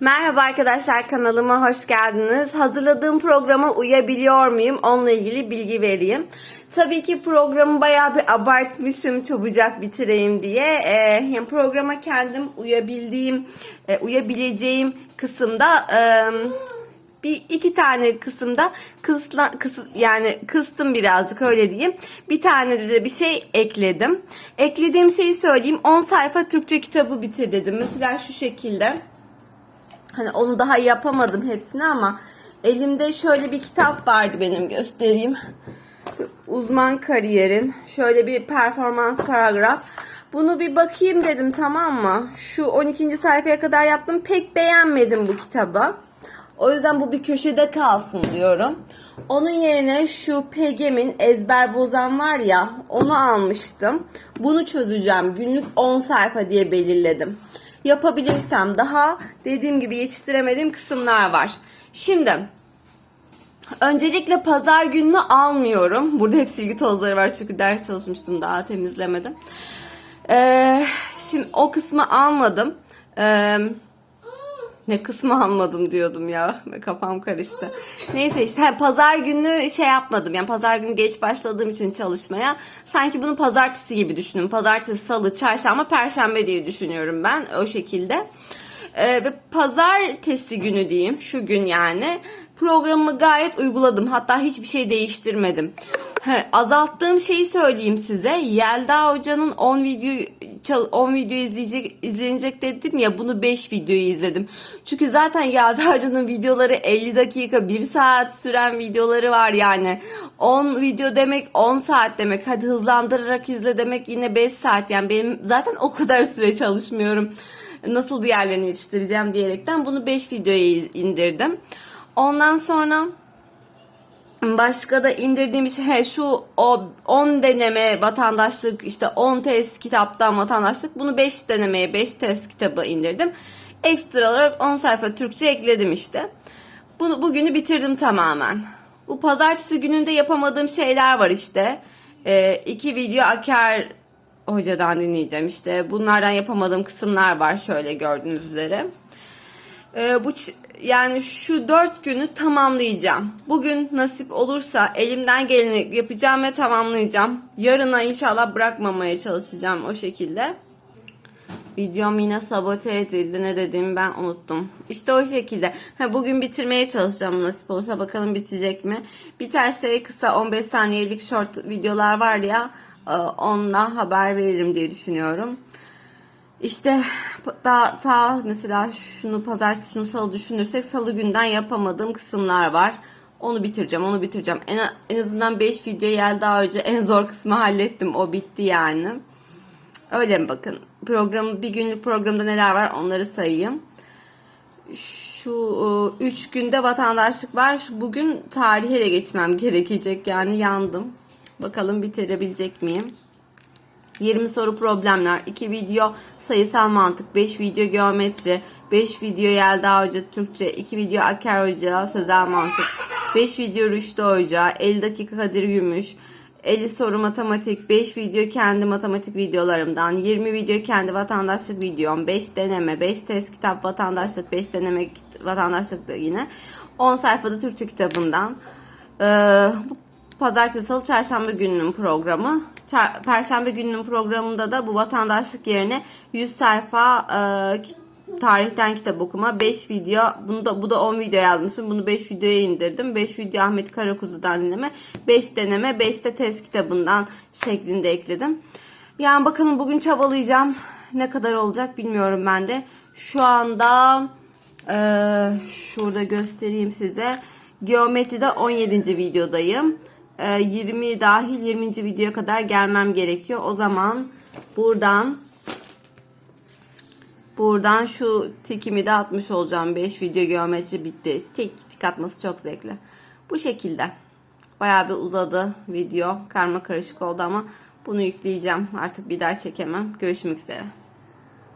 Merhaba arkadaşlar kanalıma hoş geldiniz. Hazırladığım programa uyabiliyor muyum? Onunla ilgili bilgi vereyim. Tabii ki programı bayağı bir abartmışım çabucak bitireyim diye. Ee, yani programa kendim uyabildiğim, e, uyabileceğim kısımda e, bir iki tane kısımda kısla, kıs, yani kıstım birazcık öyle diyeyim. Bir tane de bir şey ekledim. Eklediğim şeyi söyleyeyim. 10 sayfa Türkçe kitabı bitir dedim. Mesela şu şekilde. Hani onu daha yapamadım hepsini ama elimde şöyle bir kitap vardı benim göstereyim. Uzman kariyerin şöyle bir performans paragraf. Bunu bir bakayım dedim tamam mı? Şu 12. sayfaya kadar yaptım. Pek beğenmedim bu kitabı. O yüzden bu bir köşede kalsın diyorum. Onun yerine şu PGM'in ezber bozan var ya onu almıştım. Bunu çözeceğim. Günlük 10 sayfa diye belirledim. Yapabilirsem daha dediğim gibi yetiştiremediğim kısımlar var. Şimdi öncelikle pazar gününü almıyorum. Burada hep silgi tozları var çünkü ders çalışmıştım daha temizlemedim. Ee, şimdi o kısmı almadım. Ee, ne kısmı almadım diyordum ya. Kafam karıştı. Neyse işte ha, pazar günü şey yapmadım. Yani pazar günü geç başladığım için çalışmaya. Sanki bunu pazartesi gibi düşünün. Pazartesi, salı, çarşamba, perşembe diye düşünüyorum ben o şekilde. Ee, ve pazartesi günü diyeyim şu gün yani programımı gayet uyguladım. Hatta hiçbir şey değiştirmedim. Azalttığım şeyi söyleyeyim size. Yelda Hoca'nın 10 video 10 video izleyecek izlenecek dedim ya bunu 5 videoyu izledim. Çünkü zaten Yelda Hoca'nın videoları 50 dakika 1 saat süren videoları var yani. 10 video demek 10 saat demek. Hadi hızlandırarak izle demek yine 5 saat. Yani benim zaten o kadar süre çalışmıyorum. Nasıl diğerlerini yetiştireceğim diyerekten bunu 5 videoya indirdim. Ondan sonra Başka da indirdiğim şey he, şu o 10 deneme vatandaşlık işte 10 test kitaptan vatandaşlık bunu 5 denemeye 5 test kitabı indirdim. Ekstra olarak 10 sayfa Türkçe ekledim işte. Bunu bugünü bitirdim tamamen. Bu pazartesi gününde yapamadığım şeyler var işte. Ee, iki video Aker hocadan dinleyeceğim işte. Bunlardan yapamadığım kısımlar var şöyle gördüğünüz üzere. Ee, bu yani şu dört günü tamamlayacağım. Bugün nasip olursa elimden geleni yapacağım ve tamamlayacağım. Yarına inşallah bırakmamaya çalışacağım o şekilde. Videom yine sabote edildi. Ne dediğimi ben unuttum. İşte o şekilde. Ha, bugün bitirmeye çalışacağım nasip olursa. Bakalım bitecek mi? Biterse kısa 15 saniyelik short videolar var ya. e, Onunla haber veririm diye düşünüyorum. İşte daha ta mesela şunu pazartesi şunu salı düşünürsek salı günden yapamadığım kısımlar var. Onu bitireceğim, onu bitireceğim. En, en azından 5 video geldi daha önce en zor kısmı hallettim. O bitti yani. Öyle mi bakın. Programı bir günlük programda neler var onları sayayım. Şu 3 günde vatandaşlık var. Şu bugün tarihe de geçmem gerekecek yani yandım. Bakalım bitirebilecek miyim? 20 soru problemler, 2 video sayısal mantık, 5 video geometri, 5 video Yelda Hoca Türkçe, 2 video Aker Hoca sözel mantık, 5 video Rüştü Hoca, 50 dakika Kadir Gümüş, 50 soru matematik, 5 video kendi matematik videolarımdan, 20 video kendi vatandaşlık videom, 5 deneme, 5 test kitap vatandaşlık, 5 deneme vatandaşlık da yine, 10 sayfada Türkçe kitabından. Ee, bu pazartesi, salı, çarşamba gününün programı. Perşembe gününün programında da bu vatandaşlık yerine 100 sayfa e, tarihten kitap okuma, 5 video, bunu da bu da 10 video yazmışım. Bunu 5 videoya indirdim. 5 video Ahmet Karakuzu'dan dinleme, 5 deneme, 5 de test kitabından şeklinde ekledim. Yani bakalım bugün çabalayacağım. Ne kadar olacak bilmiyorum ben de. Şu anda e, şurada göstereyim size. Geometride 17. videodayım. 20 dahil 20. videoya kadar gelmem gerekiyor. O zaman buradan buradan şu tikimi de atmış olacağım. 5 video geometri bitti. Tik tik atması çok zevkli. Bu şekilde. Bayağı bir uzadı video. Karma karışık oldu ama bunu yükleyeceğim. Artık bir daha çekemem. Görüşmek üzere.